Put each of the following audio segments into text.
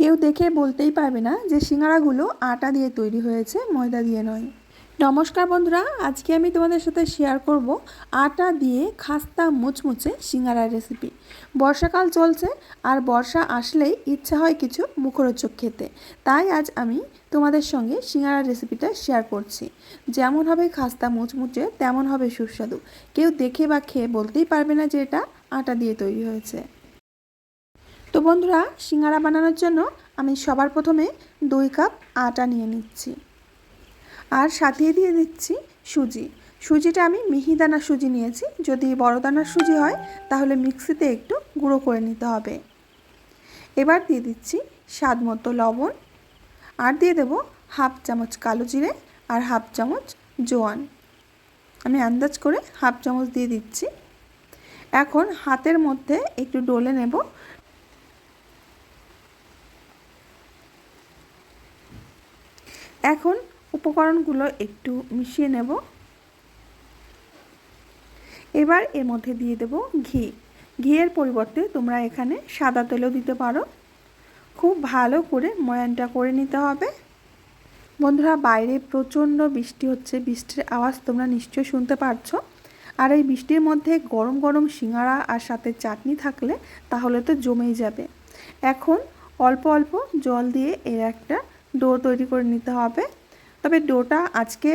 কেউ দেখে বলতেই পারবে না যে সিঙ্গারাগুলো আটা দিয়ে তৈরি হয়েছে, ময়দা দিয়ে নয়। নমস্কার বন্ধুরা, আজকে আমি তোমাদের সাথে শেয়ার করব আটা দিয়ে খাস্তা মুচমুচে সিঙ্গারার রেসিপি বর্ষাকাল চলছে আর বর্ষা আসলেই ইচ্ছা হয় কিছু মুখরোচক খেতে। তাই আজ আমি তোমাদের সঙ্গে সিঙ্গারার রেসিপিটা শেয়ার করছি। যেমন হবে খাস্তা মুচমুচে, তেমন হবে সুস্বাদু। কেউ দেখে বা খেয়ে বলতেই পারবে না যে এটা আটা দিয়ে তৈরি হয়েছে। তো বন্ধুরা, সিঙ্গারা বানানোর জন্য আমি সবার প্রথমে দুই কাপ আটা নিয়ে নিচ্ছি। আর সাথে দিয়ে দিচ্ছি সুজি। সুজিটা আমি মিহিদানা সুজি নিয়েছি। যদি বড় দানার সুজি হয়, তাহলে মিক্সিতে একটু গুঁড়ো করে নিতে হবে। এবার দিয়ে দিচ্ছি স্বাদ মতো লবণ। আর দিয়ে দেব হাফ চামচ কালো জিরে আর হাফ চামচ জোয়ান। আমি আন্দাজ করে হাফ চামচ দিয়ে দিচ্ছি। এখন হাতের মধ্যে একটু ডলে নেব এখন উপকরণগুলো একটু মিশিয়ে নেব। এবার এর মধ্যে দিয়ে দেব ঘি। ঘিয়ের পরিবর্তে তোমরা এখানে সাদা তেলও দিতে পারো। খুব ভালো করে ময়ানটা করে নিতে হবে। বন্ধুরা, বাইরে প্রচণ্ড বৃষ্টি হচ্ছে। বৃষ্টির আওয়াজ তোমরা নিশ্চয়ই শুনতে পারছ। আর এই বৃষ্টির মধ্যে গরম গরম সিঙ্গারা আর সাথে চাটনি থাকলে তাহলে তো জমেই যাবে। এখন অল্প অল্প জল দিয়ে এর একটা ডো তৈরি করে নিতে হবে। তবে ডোটা আজকে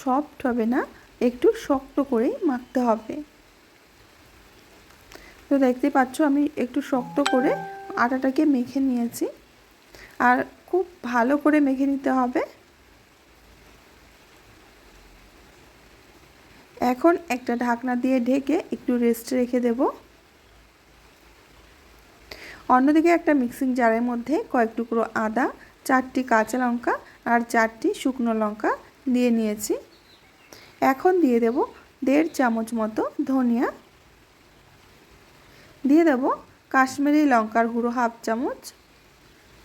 সফট হবে না, একটু শক্ত করেই মাখতে হবে। তো দেখতে পাচ্ছ, আমি একটু শক্ত করে আটাটাকে মেখে নিয়েছি। আর খুব ভালো করে মেখে নিতে হবে। এখন একটা ঢাকনা দিয়ে ঢেকে একটু রেস্টে রেখে দেব। অন্যদিকে একটা মিক্সিং জারের মধ্যে কয়েক টুকরো আদা চারটি কাঁচা লঙ্কা আর চারটি শুকনো লঙ্কা দিয়ে নিয়েছি। এখন দিয়ে দেব দেড় চামচ মতো ধনিয়া। দিয়ে দেব কাশ্মীরি লঙ্কার গুঁড়ো হাফ চামচ,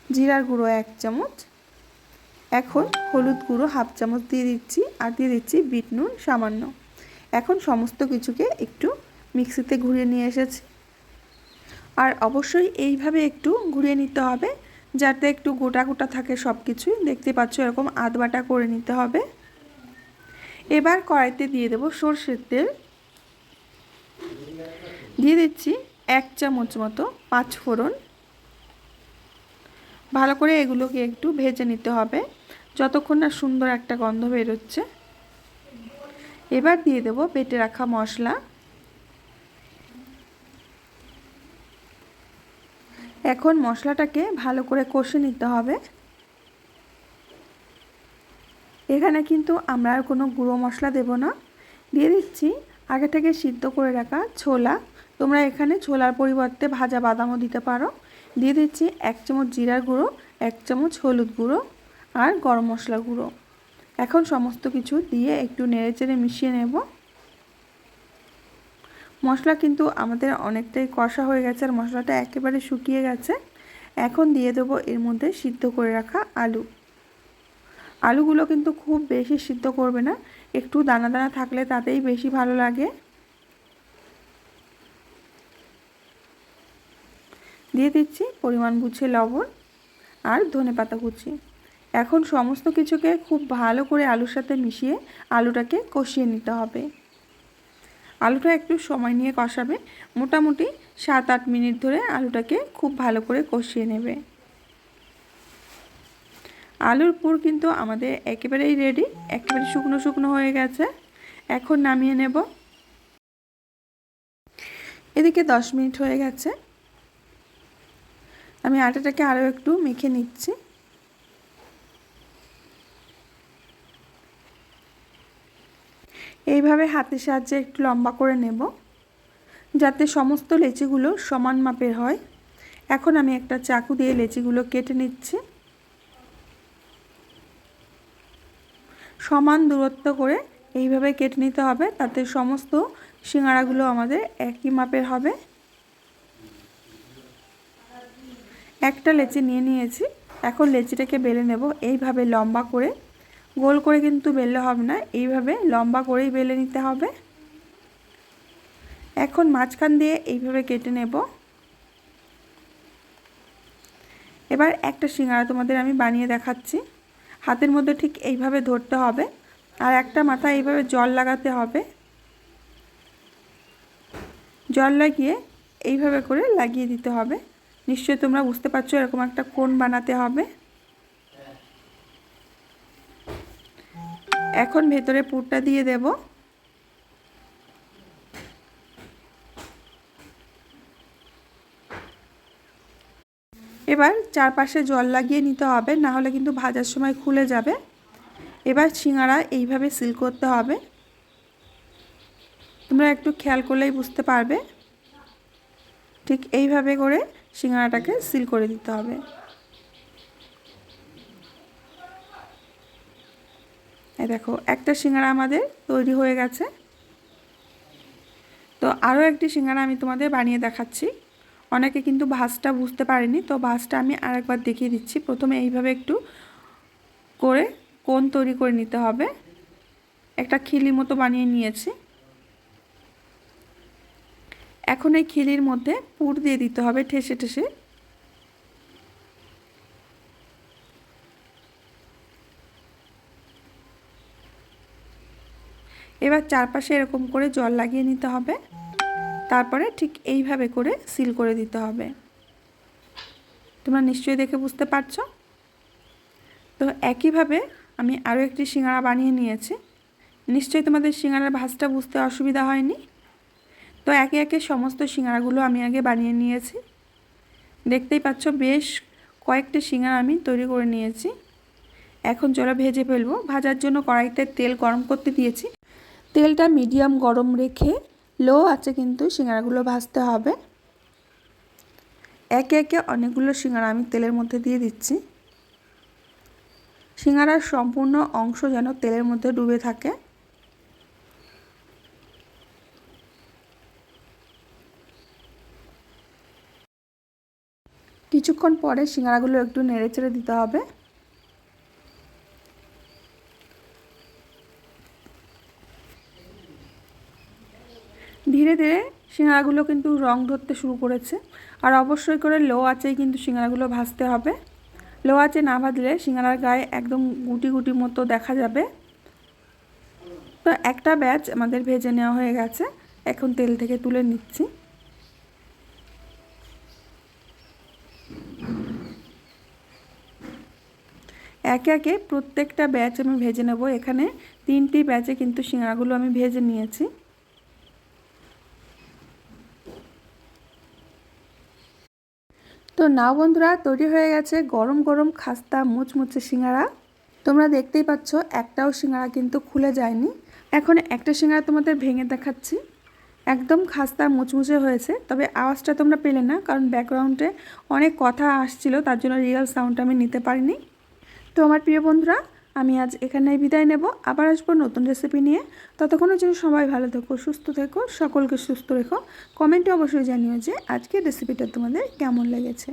জিরার গুঁড়ো এক চামচ। এখন হলুদ গুঁড়ো হাফ চামচ দিয়ে দিচ্ছি আর দিয়ে দিচ্ছি বিট নুন সামান্য। এখন সমস্ত কিছুকে একটু মিক্সিতে ঘুরিয়ে নিয়ে এসেছি। আর অবশ্যই এইভাবে একটু ঘুরিয়ে নিতে হবে যাতে একটু গোটা গোটা থাকে সব কিছুই। দেখতে পাচ্ছ এরকম আধ বাটা করে নিতে হবে। এবার কড়াইতে দিয়ে দেব সর্ষের তেল। দিয়ে দিচ্ছি এক চামচ মতো পাঁচ ফোড়ন। ভালো করে এগুলোকে একটু ভেজে নিতে হবে। যতক্ষণ না সুন্দর একটা গন্ধ বেরোচ্ছে। এবার দিয়ে দেব বেটে রাখা মশলা। এখন মশলাটাকে ভালো করে কষে নিতে হবে। এখানে কিন্তু আমরা আর কোনো গুঁড়ো মশলা দেব না। দিয়ে দিচ্ছি আগে থেকে সিদ্ধ করে রাখা ছোলা। তোমরা এখানে ছোলার পরিবর্তে ভাজা বাদামও দিতে পারো। দিয়ে দিচ্ছি এক চামচ জিরার গুঁড়ো, এক চামচ হলুদ গুঁড়ো আর গরম মশলা গুঁড়ো। এখন সমস্ত কিছু দিয়ে একটু নেড়ে চেড়ে মিশিয়ে নেব। মশলা কিন্তু আমাদের অনেকটাই কষা হয়ে গেছে আর মশলাটা একেবারে শুকিয়ে গেছে। এখন দিয়ে দেবো এর মধ্যে সিদ্ধ করে রাখা আলু। আলুগুলো কিন্তু খুব বেশি সিদ্ধ করবে না, একটু দানা দানা থাকলে তাতেই বেশি ভালো লাগে। দিয়ে দিচ্ছি পরিমাণ বুঝে লবণ আর ধনে পাতা কুচি। এখন সমস্ত কিছুকে খুব ভালো করে আলুর সাথে মিশিয়ে আলুটাকে কষিয়ে নিতে হবে। আলুটা একটু সময় নিয়ে কষাবে। মোটামুটি সাত, আট মিনিট ধরে আলুটাকে খুব ভালো করে কষিয়ে নেবে। আলুর পুর কিন্তু আমাদের একেবারেই রেডি একেবারে শুকনো শুকনো হয়ে গেছে। এখন নামিয়ে নেব। এদিকে দশ মিনিট হয়ে গেছে। আমি আটাটাকে আরও একটু মেখে নিচ্ছি। এইভাবে হাতের সাহায্যে একটু লম্বা করে নেব, যাতে সমস্ত লেচিগুলো সমান মাপের হয়। এখন আমি একটা চাকু দিয়ে লেচিগুলো কেটে নিচ্ছি। সমান দূরত্ব করে এইভাবে কেটে নিতে হবে, তাতে সমস্ত সিঙ্গারাগুলো আমাদের একই মাপের হবে। একটা লেচি নিয়ে নিয়েছি, এখন লেচিটাকে বেলে নেব, এইভাবে লম্বা করে। গোল করে কিন্তু বেললে হবে না, এইভাবে লম্বা করেই বেলে নিতে হবে। এখন মাঝখান দিয়ে এইভাবে কেটে নেব। এবার একটা সিঙ্গারা তোমাদের আমি বানিয়ে দেখাচ্ছি। হাতের মধ্যে ঠিক এইভাবে ধরতে হবে আর একটা মাথা এইভাবে জল লাগাতে হবে। জল লাগিয়ে এইভাবে করে লাগিয়ে দিতে হবে। নিশ্চয়ই তোমরা বুঝতে পারছ এরকম একটা কোণ বানাতে হবে। এখন ভেতরে পুরটা দিয়ে দেব। এবার চারপাশে জল লাগিয়ে নিতে হবে, না হলে কিন্তু ভাজার সময় খুলে যাবে। এবার সিঙ্গারা এইভাবে সিল করতে হবে। তোমরা একটু খেয়াল করলেই বুঝতে পারবে। ঠিক এইভাবে করে সিঙ্গারাটাকে সিল করে দিতে হবে। এই দেখো, একটা সিঙ্গারা আমাদের তৈরি হয়ে গেছে। তো আরও একটি সিঙ্গারা আমি তোমাদের বানিয়ে দেখাচ্ছি। অনেকে কিন্তু ভাঁজটা বুঝতে পারেনি, তো ভাঁজটা আমি আরেকবার দেখিয়ে দিচ্ছি। প্রথমে এইভাবে একটু করে কোন তৈরি করে নিতে হবে। একটা খিলি মতো বানিয়ে নিয়েছি। এখন এই খিলির মধ্যে পুর দিয়ে দিতে হবে ঠেসে ঠেসে। এবার চারপাশে এরকম করে জল লাগিয়ে নিতে হবে। তারপরে ঠিক এইভাবে করে সিল করে দিতে হবে। তোমরা নিশ্চয়ই দেখে বুঝতে পারছ? তো একইভাবে আমি আরও একটি সিঙ্গারা বানিয়ে নিয়েছি। নিশ্চয়ই তোমাদের সিঙ্গারার ভাজটা বুঝতে অসুবিধা হয়নি। তো একে একে সমস্ত সিঙ্গারাগুলো আমি আগে বানিয়ে নিয়েছি। দেখতেই পাচ্ছ বেশ কয়েকটি সিঙ্গারা আমি তৈরি করে নিয়েছি। এখন চলো ভেজে ফেলব। ভাজার জন্য কড়াইতে তেল গরম করতে দিয়েছি। তেলটা মিডিয়াম গরম রেখে লো আছে কিন্তু সিঙ্গারাগুলো ভাজতে হবে। একে একে অনেকগুলো সিঙ্গারা আমি তেলের মধ্যে দিয়ে দিচ্ছি। সিঙ্গারার সম্পূর্ণ অংশ যেন তেলের মধ্যে ডুবে থাকে। কিছুক্ষণ পরে সিঙ্গারাগুলো একটু নেড়ে চেড়ে দিতে হবে। ধীরে ধীরে সিঙ্গারাগুলো কিন্তু রং ধরতে শুরু করেছে। আর অবশ্যই করে লো আঁচেই কিন্তু সিঙ্গারাগুলো ভাজতে হবে। লো আঁচে না ভাজলে সিঙ্গারার গায়ে একদম গুটি গুটি মতো দেখা যাবে। তো একটা ব্যাচ আমাদের ভেজে নেওয়া হয়ে গেছে। এখন তেল থেকে তুলে নিচ্ছি। একে একে প্রত্যেকটা ব্যাচ আমি ভেজে নেব। এখানে তিনটি ব্যাচে কিন্তু সিঙ্গারাগুলো আমি ভেজে নিয়েছি। তো নাও বন্ধুরা, তৈরি হয়ে গেছে গরম গরম খাস্তা মুচমুচে সিঙ্গারা। তোমরা দেখতেই পাচ্ছ, একটাও সিঙ্গারা কিন্তু খুলে যায়নি। এখন একটা সিঙ্গারা তোমাদের ভেঙে দেখাচ্ছি। একদম খাস্তা মুচমুচে হয়েছে, তবে আওয়াজটা তোমরা পেলে না, কারণ ব্যাকগ্রাউন্ডে অনেক কথা আসছিল, তার জন্য রিয়েল সাউন্ডটা আমি নিতে পারিনি। তো আমার প্রিয় বন্ধুরা আমি আজ এখানেই বিদায় নেব। আবার আসব নতুন রেসিপি নিয়ে। ততক্ষণের জন্য সবাই ভালো থেকো, সুস্থ থেকো, সকলকে সুস্থ রেখো। কমেন্টে অবশ্যই জানিও যে আজকের রেসিপিটা তোমাদের কেমন লেগেছে।